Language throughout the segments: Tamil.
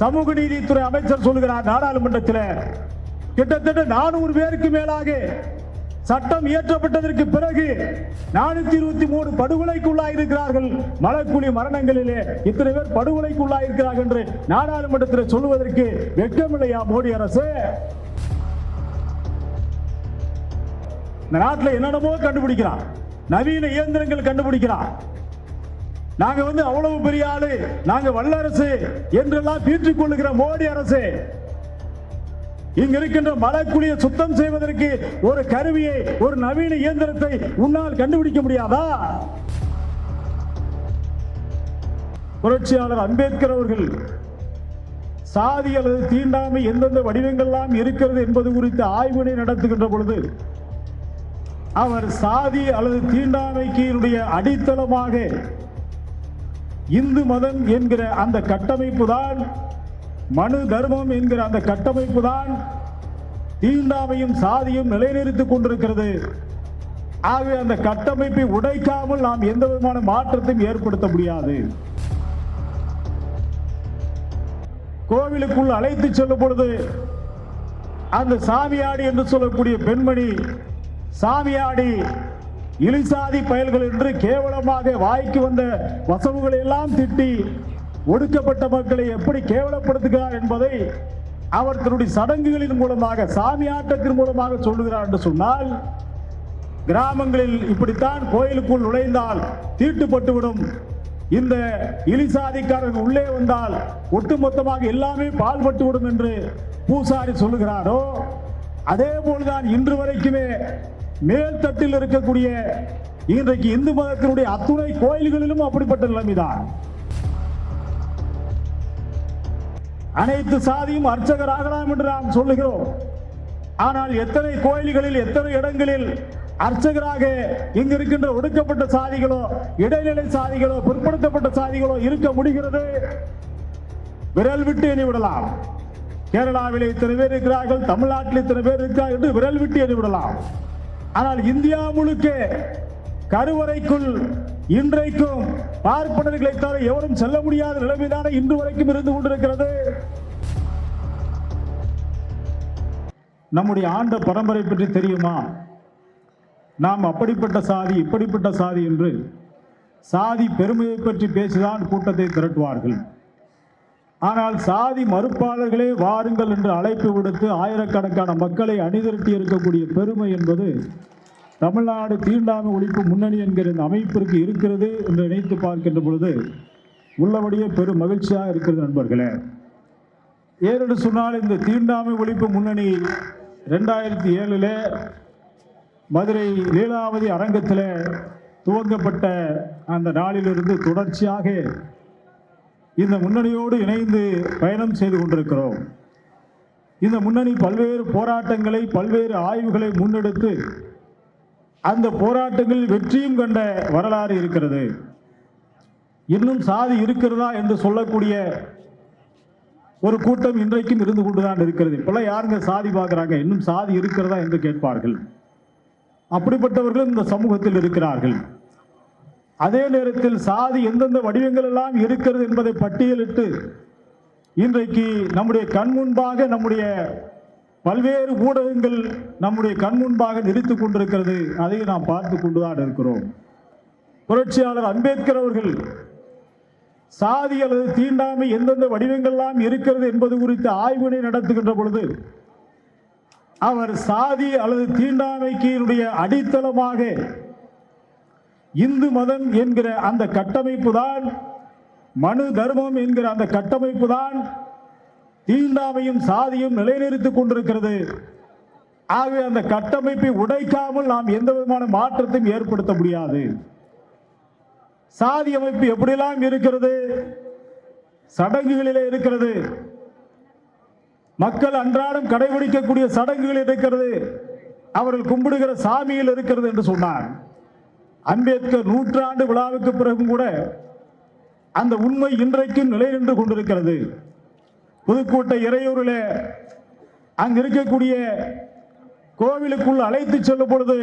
சமூக நீதித்துறை அமைச்சர் சொல்லுகிறார் நாடாளுமன்றத்தில். கிட்டத்தட்ட நானூறு பேருக்கு மேலாக சட்டம் இயற்றப்பட்டதற்கு பிறகு நானூத்தி இருபத்தி மூணு படுகொலைக்குள்ளாயிருக்கிறார்கள் மலக்குழி மரணங்களிலே இத்தனை பேர் படுகொலைக்குள்ளாயிருக்கிறார்கள் என்று நாடாளுமன்றத்தில் சொல்லுவதற்கு வெட்கமில்லையா மோடி அரசு? இந்த நாட்டில் என்னென்னமோ கண்டுபிடிக்கிறான். நவீன இயந்திரங்கள் கண்டுபிடிக்கிறான். நாங்க வந்து அவ்வளவு பெரிய ஆளு. நாங்க வல்லரசு என்றெல்லாம் பீற்றிக் கொள்ளுகிற மோடி அரசு. இங்க இருக்கின்ற மலைக்குழியை சுத்தம் செய்வதற்கு ஒரு கருவியை ஒரு நவீன இயந்திரத்தை உன்னால் கண்டுபிடிக்க முடியாதா? புரட்சியாளர் அம்பேத்கர் அவர்கள் சாதி அல்லது தீண்டாமை எந்தெந்த வடிவங்கள்லாம் இருக்கிறது என்பது குறித்து ஆய்வினை நடத்துகின்ற பொழுது அவர் சாதி அல்லது தீண்டாமைக்கு அடித்தளமாக இந்து மதம் என்கிற அந்த கட்டமைப்பு தான் மனு தர்மம் என்கிற அந்த கட்டமைப்பு தான் தீண்டாமையும் சாதியும் நிலைநிறுத்திக் கொண்டிருக்கிறது. ஆகவே அந்த கட்டமைப்பை உடைக்காமல் நாம் எந்த விதமான மாற்றத்தையும் ஏற்படுத்த முடியாது. கோவிலுக்குள் அழைத்து செல்லும் பொழுது அந்த சாமியாடி என்று சொல்லக்கூடிய பெண்மணி சாமியாடி இலிசாதி பயல்கள் என்று கேவலமாக வாய்க்கு வந்த வசவுகளை எல்லாம் திட்டி ஒடுக்கப்பட்ட மக்களை எப்படி கேவலப்படுத்துகிறார் என்பதை அவர் தன்னுடைய சடங்குகளின் மூலமாக சாமியாட்டத்தின் மூலமாக சொல்லுகிறார் என்று சொன்னால் கிராமங்களில் இப்படித்தான் கோயிலுக்குள் நுழைந்தால் தீட்டுப்பட்டுவிடும். இந்த இலிசாதிக்காரர்கள் உள்ளே வந்தால் ஒட்டுமொத்தமாக எல்லாமே பால்பட்டுவிடும் என்று பூசாரி சொல்லுகிறாரோ அதே போல்தான் இன்று வரைக்குமே மேல்தட்டில் இருக்கக்கூடிய இன்றைக்கு இந்து மதத்தினுடைய அத்துணை கோயில்களிலும் அப்படிப்பட்ட நிலைமைதான். அனைத்து சாதியும் அர்ச்சகராகலாம் என்று நாம் சொல்லுகிறோம். ஆனால் எத்தனை கோயில்களில் எத்தனை இடங்களில் அர்ச்சகராக இங்கு இருக்கின்ற ஒடுக்கப்பட்ட சாதிகளோ இடைநிலை சாதிகளோ பிற்படுத்தப்பட்ட சாதிகளோ இருக்க முடிகிறது? விரல் விட்டு எண்ணிவிடலாம் கேரளாவில் இத்தனை பேர் இருக்கிறார்கள் தமிழ்நாட்டில் இத்தனை பேர் இருக்கிறார்கள் என்று விரல் விட்டு எண்ணிவிடலாம் ஆனால் இந்தியா முழுக்க கருவறைக்குள் இன்றைக்கும் பார்ப்பனர்களை தவிர எவரும் செல்ல முடியாத நிலைமைதான இன்று வரைக்கும் இருந்து கொண்டிருக்கிறது. நம்முடைய ஆண்ட பரம்பரை பற்றி தெரியுமா? நாம் அப்படிப்பட்ட சாதி இப்படிப்பட்ட சாதி என்று சாதி பெருமையை பற்றி பேசிதான் கூட்டத்தை திரட்டுவார்கள். ஆனால் சாதி மறுப்பாளர்களே வாருங்கள் என்று அழைப்பு விடுத்து ஆயிரக்கணக்கான மக்களை அணிதிரட்டி இருக்கக்கூடிய பெருமை என்பது தமிழ்நாடு தீண்டாமை ஒழிப்பு முன்னணி என்கிற இந்த அமைப்பிற்கு இருக்கிறது என்று நினைத்து பார்க்கின்ற பொழுது உள்ளபடியே பெரும் மகிழ்ச்சியாக இருக்கிறது நண்பர்களே. ஏனென்று சொன்னால் இந்த தீண்டாமை ஒழிப்பு முன்னணி ரெண்டாயிரத்தி ஏழில் மதுரை லீலாவதி அரங்கத்தில் துவங்கப்பட்ட அந்த நாளிலிருந்து தொடர்ச்சியாக இந்த முன்னணியோடு இணைந்து பயணம் செய்து கொண்டிருக்கிறோம். இந்த முன்னணி பல்வேறு போராட்டங்களை பல்வேறு ஆய்வுகளை முன்னெடுத்து அந்த போராட்டங்களில் வெற்றியும் கண்ட வரலாறு இருக்கிறது. இன்னும் சாதி இருக்கிறதா என்று சொல்லக்கூடிய ஒரு கூட்டம் இன்றைக்கும் இருந்து கொண்டுதான் இருக்கிறது. இப்பெல்லாம் யாருங்க சாதி பார்க்குறாங்க? இன்னும் சாதி இருக்கிறதா என்று கேட்பார்கள். அப்படிப்பட்டவர்கள் இந்த சமூகத்தில் இருக்கிறார்கள். அதே நேரத்தில் சாதி எந்தெந்த வடிவங்கள் எல்லாம் இருக்கிறது என்பதை பட்டியலிட்டு இன்றைக்கு நம்முடைய கண் முன்பாக நம்முடைய பல்வேறு ஊடகங்கள் நம்முடைய கண் முன்பாக நிறுத்திக் கொண்டிருக்கிறது. அதை நாம் பார்த்து கொண்டுதான் இருக்கிறோம். புரட்சியாளர் அம்பேத்கர் அவர்கள் சாதி அல்லது தீண்டாமை எந்தெந்த வடிவங்கள்லாம் இருக்கிறது என்பது குறித்து ஆய்வினை நடத்துகின்ற பொழுது அவர் சாதி அல்லது தீண்டாமைக்கு அடித்தளமாக இந்து மதம் என்கிற அந்த கட்டமைப்பு தான் மனு தர்மம் என்கிற அந்த கட்டமைப்பு தான் தீண்டாமையும் சாதியும் நிலைநிறுத்திக் கொண்டிருக்கிறது. ஆகவே அந்த கட்டமைப்பை உடைக்காமல் நாம் எந்த விதமான மாற்றத்தையும் ஏற்படுத்த முடியாது. சாதி அமைப்பு எப்படிலாம் இருக்கிறது? சடங்குகளிலே இருக்கிறது. மக்கள் அன்றாடம் கடைபிடிக்கக்கூடிய சடங்குகள் இருக்கிறது. அவர்கள் கும்பிடுகிற சாமியில் இருக்கிறது என்று சொன்னார். அம்பேத்கர் நூற்றாண்டு விழாவுக்கு பிறகும் கூட அந்த உண்மை இன்றைக்கும் நிலை நின்று கொண்டிருக்கிறது. புதுக்கோட்டை இறையூரில் அங்கு இருக்கக்கூடிய கோவிலுக்குள் அழைத்து செல்லும் பொழுது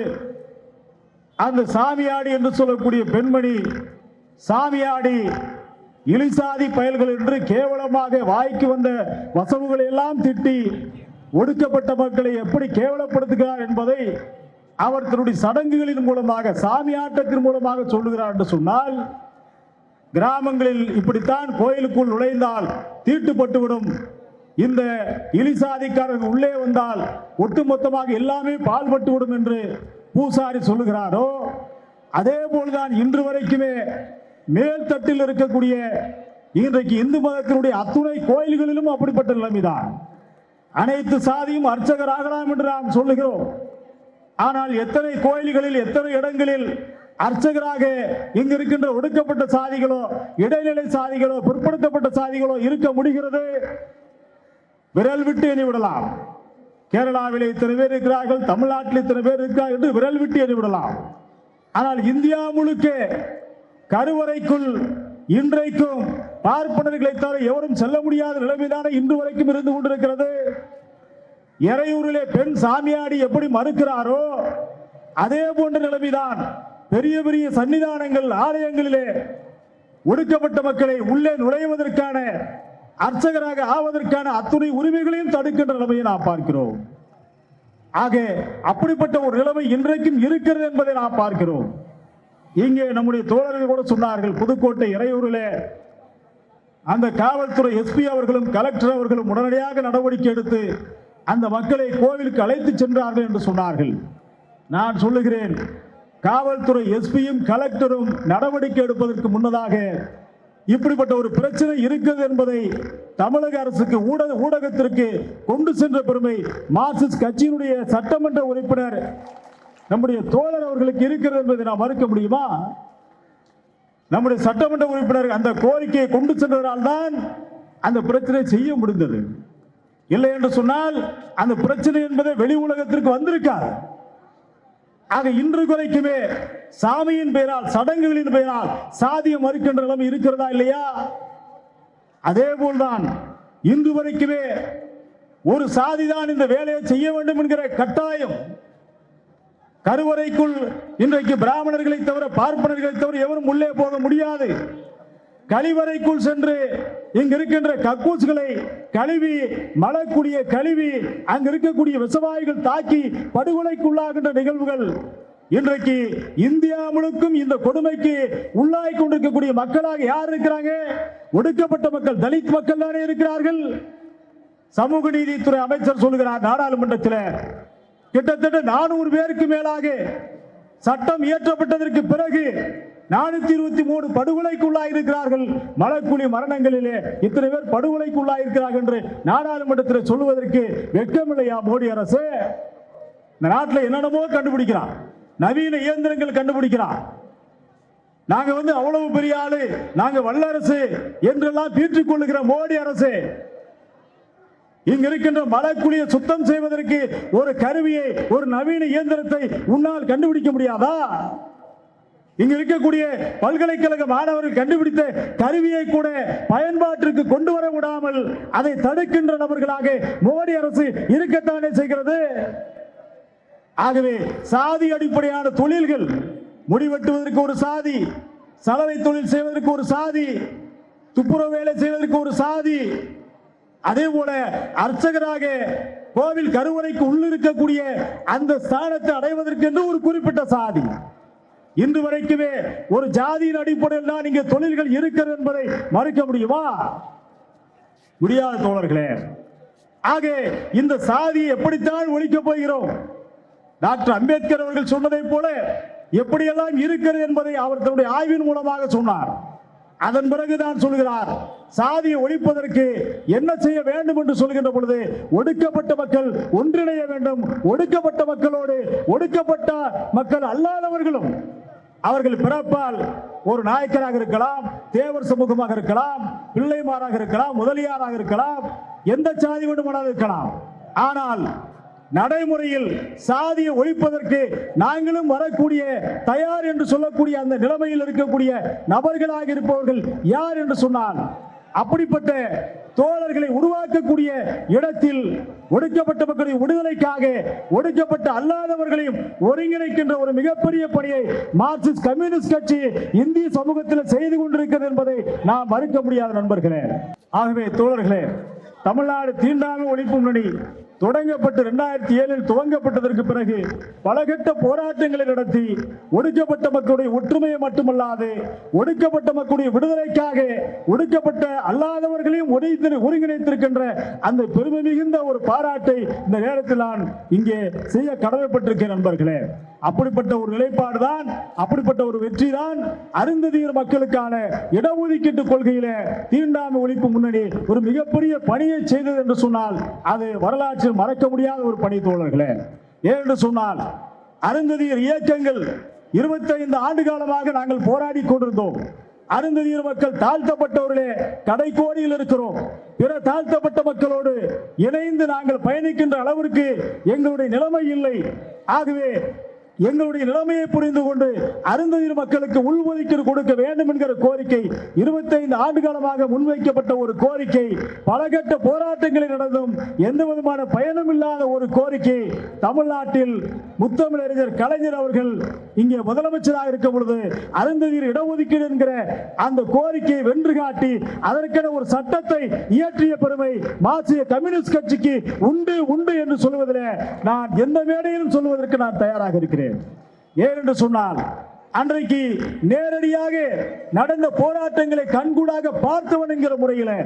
அந்த சாமியாடி என்று சொல்லக்கூடிய பெண்மணி சாமியாடி இழிசாதி பயல்கள் என்று கேவலமாக வாய்க்கு வந்த வசவுகளை எல்லாம் திட்டி ஒடுக்கப்பட்ட மக்களை எப்படி கேவலப்படுத்துகிறார் என்பதை அவர் தன்னுடைய சடங்குகளின் மூலமாக சாமி ஆட்டத்தின் மூலமாக சொல்லுகிறார் என்று சொன்னால் கிராமங்களில் இப்படித்தான் கோயிலுக்குள் நுழைந்தால் தீட்டுப்பட்டுவிடும். இந்த இலிசாதிக்காரர்கள் உள்ளே வந்தால் ஒட்டுமொத்தமாக எல்லாமே பால்பட்டுவிடும் என்று பூசாரி சொல்லுகிறாரோ அதே போல்தான் இன்று வரைக்குமே மேல் தட்டில் இருக்கக்கூடிய இன்றைக்கு இந்து மதத்தினுடைய அத்துணை கோயில்களிலும் அப்படிப்பட்ட நிலைமைதான். அனைத்து சாதியும் அர்ச்சகராகலாம் என்று நாம் சொல்லுகிறோம். ஆனால் எத்தனை கோயில்களில் எத்தனை இடங்களில் அர்ச்சகராக இங்கு இருக்கின்ற ஒடுக்கப்பட்ட சாதிகளோ இடைநிலை சாதிகளோ பிற்படுத்தப்பட்ட சாதிகளோ இருக்க முடிகிறது? விரல் விட்டு எண்ணிவிடலாம் கேரளாவிலே இத்தனை பேர் இருக்கிறார்கள் தமிழ்நாட்டில் இத்தனை பேர் இருக்கிறார்கள் என்று விரல் விட்டு எண்ணிவிடலாம் ஆனால் இந்தியா முழுக்க கருவறைக்குள் இன்றைக்கும் பார்ப்பனர்களை தவிர எவரும் செல்ல முடியாத நிலைமைதான இன்று வரைக்கும் இருந்து கொண்டிருக்கிறது. இறையூரிலே பெண் சாமியாடி எப்படி மறுக்கிறாரோ அதே போன்ற நிலைமைதான் பெரிய பெரிய சன்னிதானங்கள் ஆலயங்களிலே ஒடுக்கப்பட்ட மக்களை உள்ளே நுழைவதற்கான அர்ச்சகராக ஆவதற்கான அத்துணை உரிமைகளையும் தடுக்கின்ற நிலைமையை நாம் பார்க்கிறோம். ஆக அப்படிப்பட்ட ஒரு நிலைமை இன்றைக்கும் இருக்கிறது என்பதை நாம் பார்க்கிறோம். இங்கே நம்முடைய தோழர்கள் கூட சொன்னார்கள் புதுக்கோட்டை இறையூரிலே அந்த காவல்துறை எஸ்பி அவர்களும் கலெக்டர் அவர்களும் உடனடியாக நடவடிக்கை எடுத்து அந்த மக்களை கோவிலுக்கு அழைத்து சென்றார்கள் என்று சொன்னார்கள். நான் சொல்லுகிறேன் காவல்துறை எஸ்பியும் கலெக்டரும் நடவடிக்கை எடுப்பதற்கு முன்னதாக இப்படிப்பட்ட ஒரு பிரச்சனை இருக்கிறது என்பதை தமிழக அரசுக்கு ஊடக ஊடகத்திற்கு கொண்டு சென்ற பெருமை மார்க்சிஸ்ட் கட்சியினுடைய சட்டமன்ற உறுப்பினர் நம்முடைய தோழர் அவர்களுக்கு இருக்கிறது என்பதை நாம் மறுக்க முடியுமா? நம்முடைய சட்டமன்ற உறுப்பினர் அந்த கோரிக்கையை கொண்டு சென்றதால் தான் அந்த பிரச்சனை செய்ய முடிந்தது. இல்லை என்று சொன்னால் அந்த பிரச்சனை என்பதை வெளி உலகத்திற்கு வந்திருக்காது. ஆக இன்று குறைக்குமே சாமியின் பெயரால் சடங்குகளின் பெயரால் சாதிய மறுக்கின்ற நிலைமை இருக்கிறதா இல்லையா? அதே போல்தான் இன்று வரைக்குமே ஒரு சாதிதான் இந்த வேலையை செய்ய வேண்டும் என்கிற கட்டாயம். கருவறைக்குள் இன்றைக்கு பிராமணர்களை தவிர பார்ப்பனர்களை தவிர எவரும் உள்ளே போக முடியாது. கழிவறைக்குள் சென்று இங்க இருக்கின்ற கக்கூசுகளை கழுவி மலக்கூடிய கழுவி அங்க இருக்கக்கூடிய விசவாயிகள் தாக்கி படுகொலைக்குள்ளாகின்ற நிகழ்வுகள் இன்றைக்கு இந்தியா முழுக்கும் இந்த கொடுமைக்கு உள்ளாய் கொண்டிருக்கக்கூடிய மக்களாக யார் இருக்கிறாங்க? ஒடுக்கப்பட்ட மக்கள் தலித் மக்கள் தானே இருக்கிறார்கள்? சமூக நீதித்துறை அமைச்சர் சொல்லுகிறார் நாடாளுமன்றத்தில் கிட்டத்தட்ட நானூறு பேருக்கு மேலாக சட்டம் இயற்றப்பட்டதற்கு பிறகு நானூத்தி இருபத்தி மூணு படுகொலைக்குள்ளாய் இருக்கிறார்கள் மலக்குழி மரணங்களிலே இத்தனை பேர் படுகொலைக்குள்ளாய் இருக்கிறார்கள் என்று நாடாளுமன்றத்தில் சொல்லுவதற்கு வெட்கமில்லையா மோடி அரசு? இந்த நாட்டில் என்னென்னமோ கண்டுபிடிக்கிறான். நவீன இயந்திரங்கள் கண்டுபிடிக்கிறான். நாங்க வந்து அவ்வளவு பெரிய ஆளு. நாங்க வல்லரசு என்றெல்லாம் பீற்றிக் கொள்ளுகிற மோடி அரசு. இங்க இருக்கின்ற மலக்குழியை சுத்தம் செய்வதற்கு ஒரு கருவியை ஒரு நவீன இயந்திரத்தை உன்னால் கண்டுபிடிக்க முடியாதா? இங்க இருக்கக்கூடிய பல்கலைக்கழக மாணவர்கள் கண்டுபிடித்த கருவியை கூட பயன்பாட்டிற்கு கொண்டு வர விடாமல் அதை தடுக்கின்ற நபர்களாக மோடி அரசு இருக்கத்தானே செய்கிறது? ஆகவே சாதி அடிப்படையான தொழில்கள் முடிவெட்டுவதற்கு ஒரு சாதி சலவை தொழில் செய்வதற்கு ஒரு சாதி துப்புரவு வேலை செய்வதற்கு ஒரு சாதி. அதே போல அர்ச்சகராக கோவில் கருவறைக்கு உள்ளிருக்கக்கூடிய அந்த ஸ்தானத்தை அடைவதற்கு என்று ஒரு குறிப்பிட்ட சாதி. இன்று வரைக்குமே ஒரு ஜாதியின் அடிப்படையில் தான் இங்கே தொழில்கள் இருக்கிறது என்பதை மறுக்க முடியுமா? முடியாத தோழர்களே. ஆக இந்த சாதியை எப்படித்தான் ஒழிக்கப் போகிறோம்? டாக்டர் அம்பேத்கர் அவர்கள் சொன்னதைப் போல எப்படியெல்லாம் இருக்கிறது என்பதை அவர் தன்னுடைய ஆய்வின் மூலமாக சொன்னார். அதன் பிறகுதான் சொல்கிறார் சாதியை ஒழிப்பதற்கு என்ன செய்ய வேண்டும் என்று சொல்கின்ற பொழுது ஒடுக்கப்பட்ட மக்கள் ஒன்றிணைய வேண்டும். ஒடுக்கப்பட்ட மக்களோடு ஒடுக்கப்பட்ட மக்கள் அல்லாதவர்களும் அவர்கள் பிறப்பால் ஒரு நாயக்கராக இருக்கலாம் தேவர் சமூகமாக இருக்கலாம் பிள்ளைமாராக இருக்கலாம் முதலியாராக இருக்கலாம் எந்த சாதி வேண்டுமானாலும் இருக்கலாம். ஆனால் நடைமுறையில் சாதியை ஒழிப்பதற்கு நாங்களும் வரக்கூடிய தயார் என்று சொல்லக்கூடிய அந்த நிலைமையில் இருக்கக்கூடிய நபர்களாக இருப்பவர்கள் யார் என்று சொன்னால் அப்படிப்பட்ட தோழர்களை உருவாக்கக்கூடிய இடத்தில் ஒடுக்கப்பட்ட மக்களின் விடுதலைக்காக ஒடுக்கப்பட்ட அல்லாதவர்களையும் ஒருங்கிணைக்கின்ற ஒரு மிகப்பெரிய பணியை மார்க்சிஸ்ட் கம்யூனிஸ்ட் கட்சி இந்திய சமூகத்தில் செய்து கொண்டிருக்கிறது என்பதை நாம் மறுக்க முடியாத நண்பர்களே. ஆகவே தோழர்களே தமிழ்நாடு தீண்டாமை ஒழிப்பு முன்னணி தொடங்கப்பட்டு இரண்டாயிரத்தி ஏழில் துவங்கப்பட்டதற்கு பிறகு பலகட்ட போராட்டங்களை நடத்தி ஒடுக்கப்பட்ட மக்களுடைய ஒற்றுமையை மட்டுமல்லாது ஒடுக்கப்பட்ட மக்களுடைய விடுதலைக்காக ஒடுக்கப்பட்ட அல்லாதவர்களையும் ஒருங்கிணை- ஒருங்கிணைத்திருக்கின்ற அந்த பெருமை மிகுந்த ஒரு பாராட்டை இந்த நேரத்தில் நான் இங்கே செய்ய கடமைப்பட்டிருக்கிறேன் நண்பர்களே. அப்படிப்பட்ட ஒரு நிலைப்பாடு தான் அப்படிப்பட்ட ஒரு வெற்றி தான் அருந்ததியர் மக்களுக்கான இடஒதுக்கீட்டு கொள்கையில தீண்டாமை ஒழிப்பு முன்னணி ஒரு மிகப்பெரிய பணியை செய்தது என்று சொன்னால் அது வரலாற்றில் மறக்க முடியாத ஒரு பணி தோழர்களே. ஏனென்று சொன்னால் அருந்ததியர் இயக்கங்கள் 25 ஆண்டு காலமாக நாங்கள் போராடி கொண்டிருந்தோம். அருந்ததியர் மக்கள் தாழ்த்தப்பட்டவர்களே கடைக்கோடியில் இருக்கிறோம். பிற தாழ்த்தப்பட்ட மக்களோடு இணைந்து நாங்கள் பயணிக்கின்ற அளவிற்கு எங்களுடைய நிலைமை இல்லை. ஆகவே எங்களுடைய நிலைமையை புரிந்து கொண்டு அருந்ததியர் மக்களுக்கு உள்ஒதுக்கீடு கொடுக்க வேண்டும் என்கிற கோரிக்கை 25 ஆண்டு காலமாக முன்வைக்கப்பட்ட ஒரு கோரிக்கை பலகட்ட போராட்டங்களில் நடந்தும் எந்த விதமான பயனும் இல்லாத ஒரு கோரிக்கை தமிழ்நாட்டில் முத்தமிழறிஞர் கலைஞர் அவர்கள் இங்கே முதலமைச்சராக இருக்கும் பொழுது அருந்ததியர் இடஒதுக்கீடு என்கிற அந்த கோரிக்கையை வென்று காட்டி அதற்கென ஒரு சட்டத்தை இயற்றிய பெருமை மார்க்சிய கம்யூனிஸ்ட் கட்சிக்கு உண்டு உண்டு என்று சொல்வதில் நான் எந்த மேடையிலும் சொல்வதற்கு நான் தயாராக இருக்கிறேன். ஏனென்று சொன்னால் அன்றைக்கு நேரடியாக நடந்த போராட்டங்களை கண்கூடாக பார்த்தவன் என்கிற முறையில்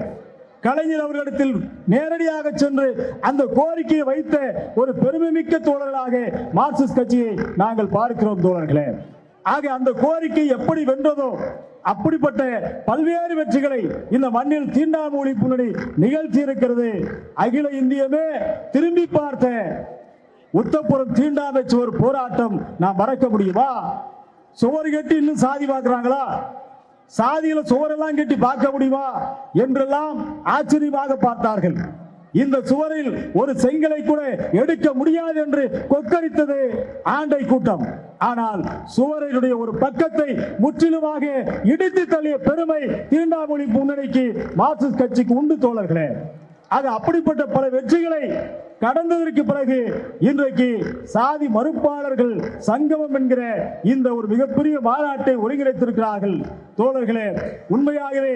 கலைஞர் அவர்களிடத்தில் நேரடியாக சென்று அந்த கோரிக்கையை வைத்த ஒரு பெருமைமிக்க தோழர்களாக மார்க்சிஸ்ட் கட்சியை நாங்கள் பார்க்கிறோம் தோழர்களே. ஆக அந்த கோரிக்கை எப்படி வென்றதோ அப்படிப்பட்ட பல்வேறு வெற்றிகளை இந்த மண்ணில் தீண்டாமை ஒழிப்பு முன்னணி நிகழ்த்தி இருக்கிறது. அகில இந்தியமே திரும்பி பார்த்த உத்தப்புறம் தீண்டாமை சுவர் போராட்டம் நான் மறக்க முடியுமா? சுவர் கட்டி இன்னும் சாதி பார்க்குறாங்களா? சாதியில சுவரெல்லாம் கட்டி பார்க்க முடியுமா? என்றெல்லாம் ஆச்சரியமாக பார்த்தார்கள். இந்த சுவரில் ஒரு செங்கலை கூட எடுக்க முடியாது என்று கொக்கரித்தது ஆண்டை கூட்டம். ஆனால் சுவரினுடைய ஒரு பக்கத்தை முற்றிலுமாக இடித்து தள்ளிய பெருமை தீண்டாமொழி முன்னணிக்கு மார்க்சிஸ்ட் கட்சிக்கு உண்டு தோழர்களே. அது அப்படிப்பட்ட பல வெற்றிகளை கடந்ததற்கு பிறகு இன்றைக்கு சாதி மறுப்பாளர்கள் சங்கமம் என்கிற இந்த ஒரு மிகப்பெரிய மாநாட்டை ஒருங்கிணைத்திருக்கிறார்கள். தோழர்களே உண்மையாகவே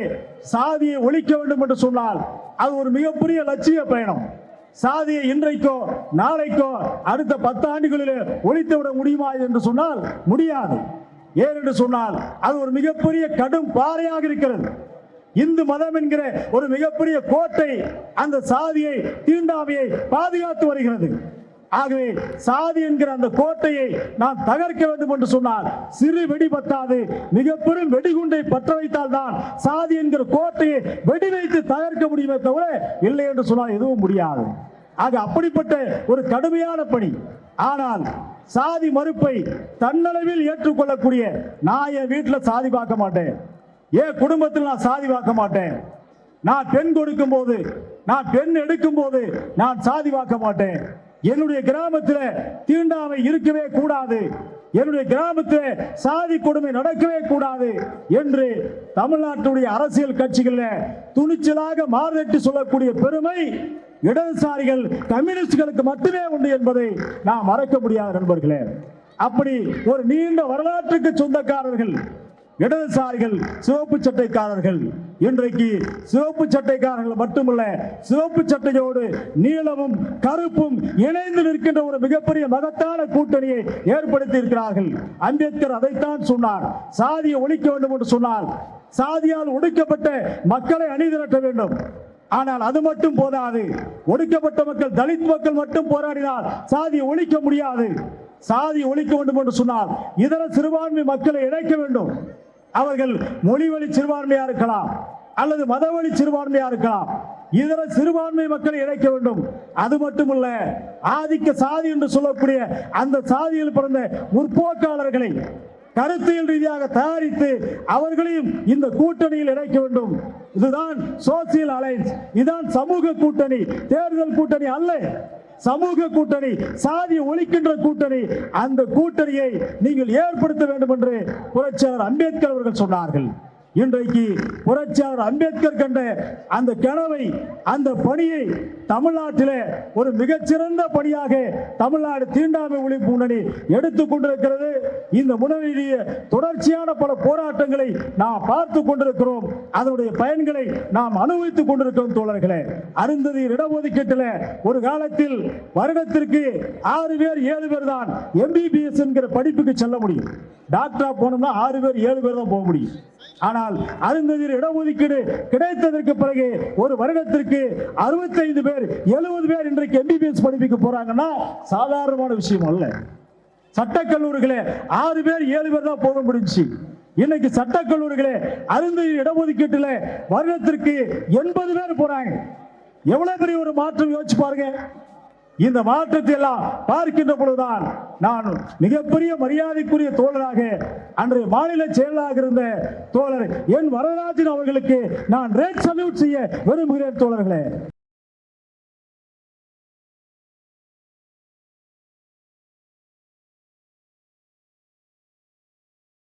சாதியை ஒழிக்க வேண்டும் என்று சொன்னால் அது ஒரு மிகப்பெரிய லட்சிய பயணம். சாதியை இன்றைக்கோ நாளைக்கோ அடுத்த பத்து ஆண்டுகளிலே ஒழித்து விட முடியுமா என்று சொன்னால் முடியாது. ஏனென்று சொன்னால் அது ஒரு மிகப்பெரிய கடும் பாறையாக இருக்கிறது. இந்து மதம் என்கிற ஒரு மிகப்பெரிய கோட்டை அந்த சாதியை தீண்டாமையை பாதுகாத்து வருகிறது. ஆகவே சாதி என்கிற அந்த கோட்டையை நாம் தகர்க்க வேண்டும் என்று சொன்னால் சிறு வெடி பத்தாது மிக பெரும் வெடிகுண்டை பற்ற வைத்தால் தான் சாதி என்கிற கோட்டையை வெடி வைத்து தகர்க்க முடியுமே தவிர இல்லை என்று சொன்னால் எதுவும் முடியாது. ஆக அப்படிப்பட்ட ஒரு கடுமையான பணி. ஆனால் சாதி மறுப்பை தன்னளவில் ஏற்றுக்கொள்ளக்கூடிய நான் என் வீட்டில் சாதி பார்க்க மாட்டேன். என் குடும்பத்தில் நான் சாதி பார்க்க மாட்டேன். நான் பெண் கொடுக்கும் போது நான் பெண் எடுக்கும் போது நான் சாதி பார்க்க மாட்டேன். என்னுடைய கிராமத்தில் தீண்டாமை இருக்கவே கூடாது. என்னுடைய கிராமத்தில் சாதி கொடுமை நடக்கவே கூடாது என்று தமிழ்நாட்டுடைய அரசியல் கட்சிகளில் துணிச்சலாக மாறுதட்டு சொல்லக்கூடிய பெருமை இடதுசாரிகள் கம்யூனிஸ்டுகளுக்கு மட்டுமே உண்டு என்பதை நாம் மறக்க முடியாத நண்பர்களே. அப்படி ஒரு நீண்ட வரலாற்றுக்கு சொந்தக்காரர்கள் இடதுசாரிகள் சிவப்பு சட்டைக்காரர்கள். இன்றைக்கு சிவப்பு சட்டைக்காரர்கள் மட்டுமல்ல சிவப்பு சட்டையோடு நீளமும் கருப்பும் இணைந்து நிற்கின்ற ஒரு மிகப்பெரிய மகத்தான கூட்டணியை ஏற்படுத்தி இருக்கிறார்கள். அம்பேத்கர் அதைத்தான் சொன்னார். சாதியை ஒழிக்க வேண்டும் என்று சொன்னார். சாதியால் ஒடுக்கப்பட்ட மக்களை அணிதிரட்ட வேண்டும். ஆனால் அது மட்டும் போதாது. ஒடுக்கப்பட்ட மக்கள் தலித் மக்கள் மட்டும் போராடினால் சாதியை ஒழிக்க முடியாது. சாதி ஒழிக்க வேண்டும் என்று சொன்னால் இதர சிறுபான்மை மக்களை இணைக்க வேண்டும். அவர்கள் மொழி வழி சிறுபான்மையா இருக்கலாம் அல்லது மதவழி சிறுபான்மையா இருக்கலாம். இதர சிறுபான்மை மக்களை இணைக்க வேண்டும். அது மட்டுமல்ல ஆதிக்க சாதி என்று சொல்லக்கூடிய அந்த சாதியில் பிறந்த முற்போக்காளர்களை கருத்தியல் ரீதியாக தயாரித்து அவர்களையும் இந்த கூட்டணியில் இணைக்க வேண்டும். இதுதான் சோசியல் அலைன்ஸ். இதுதான் சமூக கூட்டணி. தேர்தல் கூட்டணி அல்ல. சமூக கூட்டணி சாதி ஒழிக்கின்ற கூட்டணி அந்த கூட்டணியை நீங்கள் ஏற்படுத்த வேண்டும் என்று புரட்சியாளர் அம்பேத்கர் அவர்கள் சொன்னார்கள். இன்றைக்கு புரட்சியாளர் அம்பேத்கர் கண்ட அந்த கனவை அந்த பணியை தமிழ்நாட்டிலே ஒரு மிகச்சிறந்த பணியாக தமிழ்நாடு தீண்டாமை ஒழிப்பு முன்னணி எடுத்துக் கொண்டிருக்கிறது. இந்த முன்னணியிலேயே தொடர்ச்சியான பல போராட்டங்களை நாம் பார்த்து கொண்டிருக்கிறோம். அதனுடைய பயன்களை நாம் அனுபவித்துக் கொண்டிருக்கிறோம் தோழர்களே. அருந்ததி இடஒதுக்கீட்டில் ஒரு காலத்தில் வருடத்திற்கு ஆறு பேர் ஏழு பேர் தான் எம்பிபிஎஸ் என்கிற படிப்புக்கு செல்ல முடியும். டாக்டரா போனோம்னா ஆறு பேர் ஏழு பேர் தான் போக முடியும். ஆனால் அருந்ததியர் இடஒதுக்கீடு கிடைத்ததற்கு பிறகு ஒரு வருடத்திற்கு அறுபத்தைந்து பேர் எழுபது பேர் இன்றைக்கு எம்பிபிஎஸ் படிப்புக்கு போறாங்கன்னா சாதாரணமான விஷயம் அல்ல. சட்டக்கல்லூரிகளே ஆறு பேர் ஏழு பேர் தான் போக முடிஞ்சு இன்னைக்கு சட்டக்கல்லூரிகளே அருந்ததியர் இடஒதுக்கீட்டுல வருடத்திற்கு எண்பது பேர் போறாங்க. எவ்வளவு பெரிய ஒரு மாற்றம் யோசிச்சு பாருங்க. இந்த மாற்றத்தை எல்லாம் பார்க்கின்ற பொழுதுதான் நான் மிகப்பெரிய மரியாதைக்குரிய தோழராக அன்றைய மாநில செயலராக இருந்த தோழர் என் வரராஜன் அவர்களுக்கு நான் ரேட் சல்யூட் செய்ய விரும்புகிறேன் தோழர்களே.